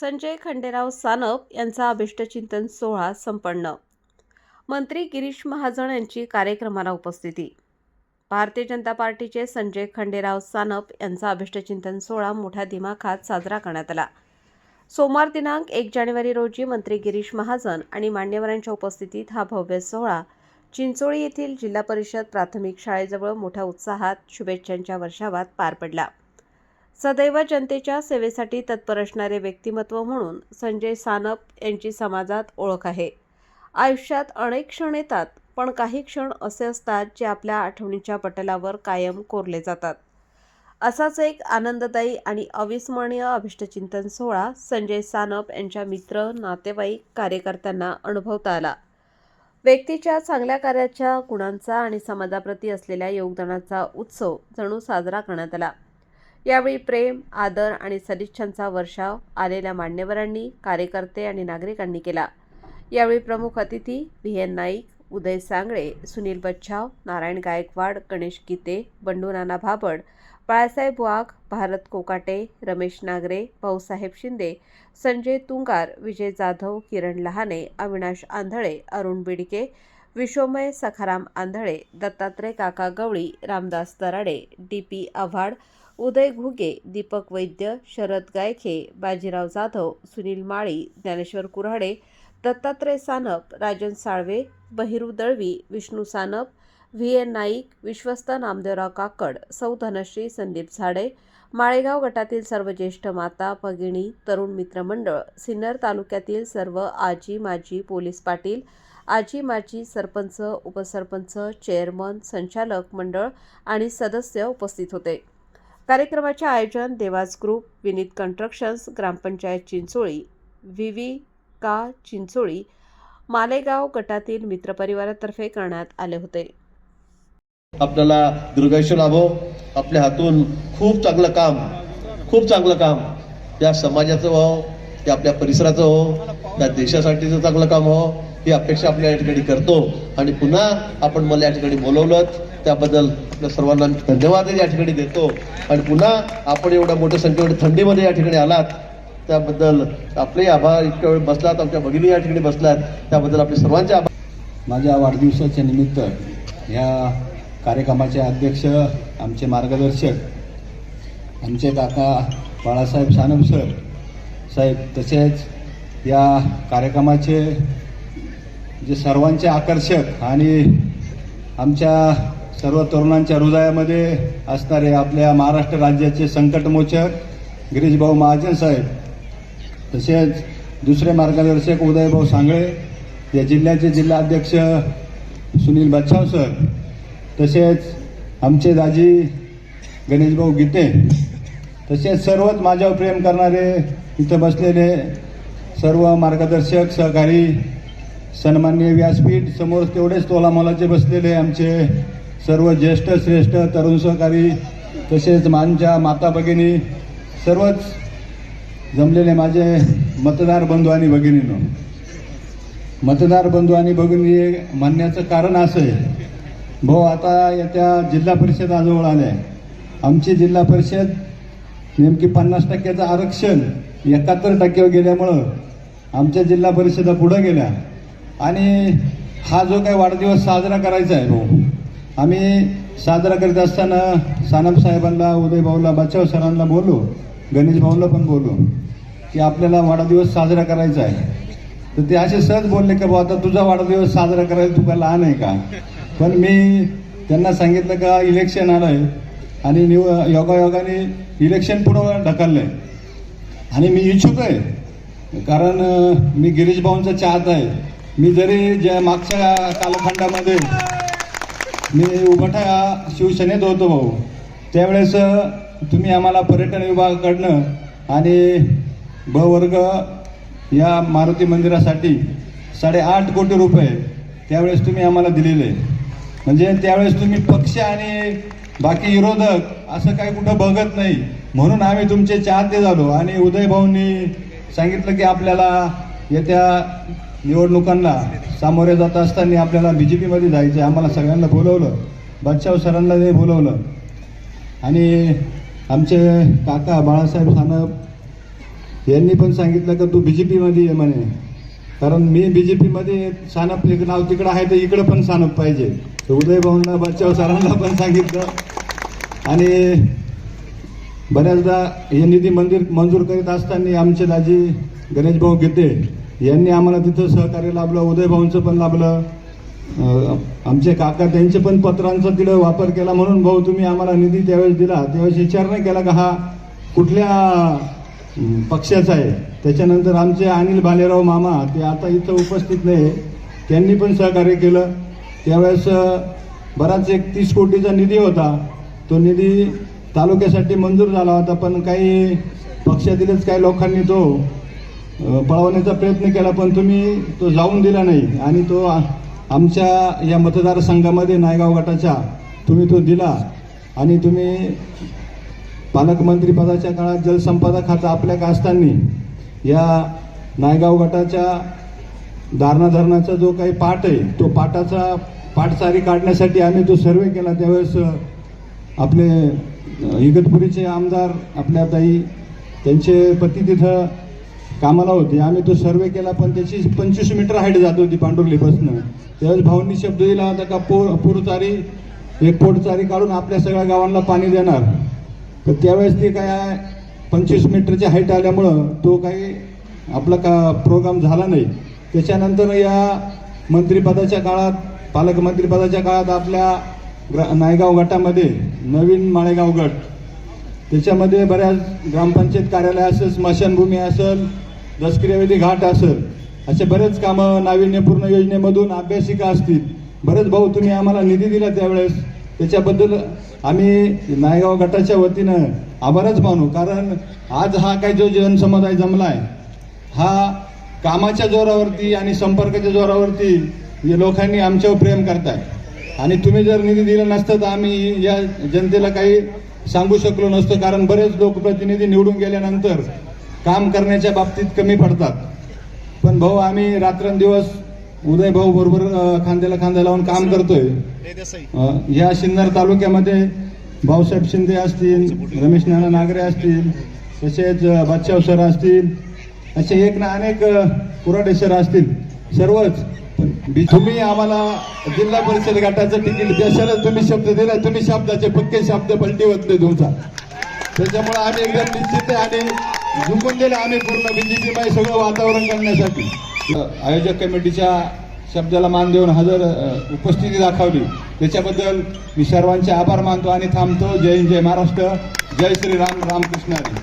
संजय खंडेराव सानप यांचा अभिष्टचिंतन सोहळा संपन्न. मंत्री गिरीश महाजन यांची कार्यक्रमाला उपस्थिती. भारतीय जनता पार्टीचे संजय खंडेराव सानप यांचा अभिष्टचिंतन सोहळा मोठ्या दिमाखात साजरा करण्यात आला. सोमवार दिनांक एक जानेवारी रोजी मंत्री गिरीश महाजन आणि मान्यवरांच्या उपस्थितीत हा भव्य सोहळा चिंचोळी येथील जिल्हा परिषद प्राथमिक शाळेजवळ मोठ्या उत्साहात शुभेच्छांच्या वर्षावात पार पडला. सदैव जनतेच्या सेवेसाठी तत्पर असणारे व्यक्तिमत्व म्हणून संजय सानप यांची समाजात ओळख आहे. आयुष्यात अनेक क्षण येतात पण काही क्षण असे असतात जे आपल्या आठवणीच्या पटलावर कायम कोरले जातात. असाच एक आनंददायी आणि अविस्मरणीय अभिष्टचिंतन सोहळा संजय सानप यांच्या मित्र नातेवाईक कार्यकर्त्यांना अनुभवता आला. व्यक्तीच्या चांगल्या कार्याच्या गुणांचा आणि समाजाप्रती असलेल्या योगदानाचा उत्सव जणू साजरा करण्यात आला. यावेळी प्रेम आदर आणि सदिच्छांचा वर्षाव आलेल्या मान्यवरांनी कार्यकर्ते आणि नागरिकांनी केला. यावेळी प्रमुख अतिथी व्ही एन नाईक उदय सांगळे सुनील बच्छाव नारायण गायकवाड गणेश गीते बंडू नाना भाबड बाळासाहेब वाघ भारत कोकाटे रमेश नागरे भाऊसाहेब शिंदे संजय तुंगार विजय जाधव किरण लहाने अविनाश आंधळे अरुण बिडके विश्वमय सखाराम आंधळे दत्तात्रय काका Gawali Ramdas Darade D P Avhad Uday Ghuge Deepak Vaidya Sharad Gaykhe Bajirao Jadhav Sunil Mali Dnyaneshwar Kurhade Dattatray Sanap Rajan Salve Bahiru Dalvi Vishnu Sanap V N Naik विश्वस्त नामदेवराव काकड सौ धनश्री संदीप झाडे माळेगाव गटातील सर्व ज्येष्ठ माता भगिनी तरुण मित्रमंडळ सिन्नर तालुक्यातील सर्व आजी माजी पोलीस पाटील आजी माजी सरपंच उपसरपंच चेअरमन संचालक मंडळ आणि सदस्य उपस्थित होते. कार्यक्रमाचे आयोजन देवास ग्रुप विनीत कन्स्ट्रक्शन्स ग्रामपंचायत चिंचोळी व्ही व्ही का चिंचोळी मालेगाव गटातील मित्रपरिवारातर्फे करण्यात आले होते. आपल्याला दुर्गायुष्य लाभो आपल्या हातून खूप चांगलं काम खूप चांगलं काम. या समाजाचं हो या आपल्या परिसराचं हो या देशासाठीचं चांगलं काम हो ही अपेक्षा आपल्या या ठिकाणी करतो. आणि पुन्हा आपण मला या ठिकाणी बोलवलं त्याबद्दल आपल्या सर्वांना मी धन्यवाद या ठिकाणी देतो. आणि पुन्हा आपण एवढ्या मोठ्या संख्येमध्ये थंडीमध्ये या ठिकाणी आलात. त्याबद्दल आपले आभार. इतक्या वेळ बसलात आमच्या भगिनी या ठिकाणी बसलात. त्याबद्दल आपले सर्वांचे आभार. माझ्या वाढदिवसाच्या निमित्त या कार्यक्रमाचे अध्यक्ष आमचे मार्गदर्शक आमचे काका बाळासाहेब सानप सर साहेब तसेच या कार्यक्रमाचे जे सर्वांचे आकर्षक आणि आमच्या सर्व तरुणांच्या हृदयामध्ये असणारे आपल्या महाराष्ट्र राज्याचे संकटमोचक गिरीशभाऊ महाजन साहेब तसेच दुसरे मार्गदर्शक उदयभाऊ सांगळे या जिल्ह्याचे जिल्हाध्यक्ष सुनील बच्छाव सर तसेच आमचे दाजी गणेशभाऊ गीते तसेच सर्वच माझ्यावर प्रेम करणारे इथं बसलेले सर्व मार्गदर्शक सहकारी सन्मान्य व्यासपीठ समोर तेवढेच तोलामोलाचे बसलेले आमचे सर्व ज्येष्ठ श्रेष्ठ तरुण सहकारी तसेच मानच्या माता भगिनी सर्वच जमलेले माझे मतदार बंधू आणि भगिनीनो. मतदार बंधू आणि भगिनी म्हणण्याचं कारण असं आहे. भाऊ आता येत्या जिल्हा परिषद आजवळ आल्या. आमची जिल्हा परिषद नेमकी पन्नास टक्क्याचं आरक्षण एकाहत्तर टक्क्यावर गेल्यामुळं आमच्या जिल्हा परिषदा पुढं गेल्या. आणि हा जो काही वाढदिवस साजरा करायचा आहे भाऊ आम्ही साजरा करीत असताना सानम साहेबांना उदय भाऊला बचाव सरांना बोलू गणेश भाऊला पण बोलू की आपल्याला वाढदिवस साजरा करायचा आहे. तर ते असे सहज बोलले की बा आता तुझा वाढदिवस साजरा करायला तुका लहान आहे का? पण मी त्यांना सांगितलं का इलेक्शन आलं आहे आणि निव योगायोगाने इलेक्शन पुढं ढकललं आहे आणि मी इच्छुक आहे कारण मी गिरीश भाऊंचा चाहत आहे. मी जरी ज्या मागच्या कालखंडामध्ये मी उभटा शिवसेनेत होतो भाऊ. त्यावेळेस तुम्ही आम्हाला पर्यटन विभागाकडनं आणि ब वर्ग या मारुती मंदिरासाठी साडेआठ कोटी रुपये त्यावेळेस तुम्ही आम्हाला दिलेले. म्हणजे त्यावेळेस तुम्ही पक्ष आणि बाकी विरोधक असं काही कुठं बघत नाही. म्हणून आम्ही तुमचे चाहते झालो आणि उदयभाऊंनी सांगितलं की आपल्याला येत्या निवडणुकांना सामोरे जात असताना आपल्याला बी जे पीमध्ये जायचं आहे आम्हाला सगळ्यांना बोलवलं. बच्चाव सरांना ते बोलवलं. आणि आमचे काका बाळासाहेब सानप यांनी पण सांगितलं का तू बी जे पीमध्ये ये म्हणे. कारण मी बी जे पीमध्ये सानप एक नाव तिकडं आहे तर इकडं पण सानप पाहिजे. तर उदय बच्चाव सरांना पण सांगितलं. आणि बऱ्याचदा हे निधी मंदिर मंजूर करीत असताना आमचे दाजी गणेशभाऊ गीते यांनी आम्हाला तिथं सहकार्य लाभलं उदयभाऊंचं पण लाभलं. आमचे काका त्यांचे पण पत्रांचा तिथं वापर केला म्हणून भाऊ तुम्ही आम्हाला निधी त्यावेळेस दिला. त्यावेळेस विचार नाही केला का हा कुठल्या पक्षाचा आहे? त्याच्यानंतर आमचे अनिल भालेराव मामा ते आता इथं उपस्थित नाही. त्यांनी पण सहकार्य केलं. त्यावेळेस बराच एक तीस कोटीचा निधी होता. तो निधी तालुक्यासाठी मंजूर झाला होता पण काही पक्षातीलच काही लोकांनी तो पळवण्याचा प्रयत्न केला पण तुम्ही तो जाऊन दिला नाही. आणि तो आमच्या या मतदारसंघामध्ये नायगाव गटाच्या तुम्ही तो दिला. आणि तुम्ही पालकमंत्रीपदाच्या काळात जलसंपदा खातं आपल्या असताना या नायगाव गटाच्या दारणा धरणाचा जो काही पाठ आहे तो पाटाचा पाटचारी काढण्यासाठी आम्ही तो सर्वे केला. त्यावेळेस आपले इगतपुरीचे आमदार आपल्या ताई त्यांचे पती तिथं कामाला होते. आम्ही तो सर्वे केला पण त्याची पंचवीस मीटर हाईट जात होती पांडुर्लीपासनं. त्यावेळेस भाऊंनी शब्द दिला होता का पोर पूरचारी एक पोटचारी काढून आपल्या सगळ्या गावांना पाणी देणार. तर त्यावेळेस ते काय पंचवीस मीटरची हाईट आल्यामुळं तो काही आपला का प्रोग्राम झाला नाही. त्याच्यानंतर या मंत्रिपदाच्या काळात पालकमंत्रीपदाच्या काळात आपल्या ग्रा नायगाव गटामध्ये नवीन माळेगाव गट त्याच्यामध्ये बऱ्याच ग्रामपंचायत कार्यालय असेल स्मशानभूमी असेल दसक्रियावेदी घाट असेल असे बरेच कामं नाविन्यपूर्ण योजनेमधून अभ्यासिका असतील. बरेच भाऊ तुम्ही आम्हाला निधी दिला त्यावेळेस. त्याच्याबद्दल आम्ही नायगाव गटाच्या वतीनं आभारच मानू कारण आज हा काही जो जनसमुदाय जमला आहे हा कामाच्या जोरावरती आणि संपर्काच्या जोरावरती या लोकांनी आमच्यावर प्रेम करताय. आणि तुम्ही जर निधी दिला नसता तर आम्ही या जनतेला काही सांगू शकलो नसतो कारण बरेच लोकप्रतिनिधी निवडून गेल्यानंतर काम करण्याच्या बाबतीत कमी पडतात. पण भाऊ आम्ही रात्रंदिवस उदय भाऊ बरोबर खांद्याला खांदा लावून काम करतोय. या सिन्नर तालुक्यामध्ये भाऊसाहेब शिंदे असतील रमेश नाना नागरे असतील तसेच बच्चाव सर असतील असे एक ना अनेक कुराडे सर असतील सर्वच. तुम्ही आम्हाला जिल्हा परिषद गटाचं तिकीट देशाला तुम्ही शब्द दिला तुम्ही शब्दाचे पक्के शब्द पलटी होत नाही तुमचा. त्याच्यामुळे आम्ही एकदम निश्चित आहे आणि झुकून दिलं आम्ही पूर्ण बीजेपी मध्ये सगळं वातावरण करण्यासाठी. आयोजक कमिटीच्या शब्दाला मान देऊन हजर उपस्थिती दाखवली. त्याच्याबद्दल मी सर्वांचे आभार मानतो आणि थांबतो. जय हिंद जय महाराष्ट्र. जय श्रीराम रामकृष्ण हरी.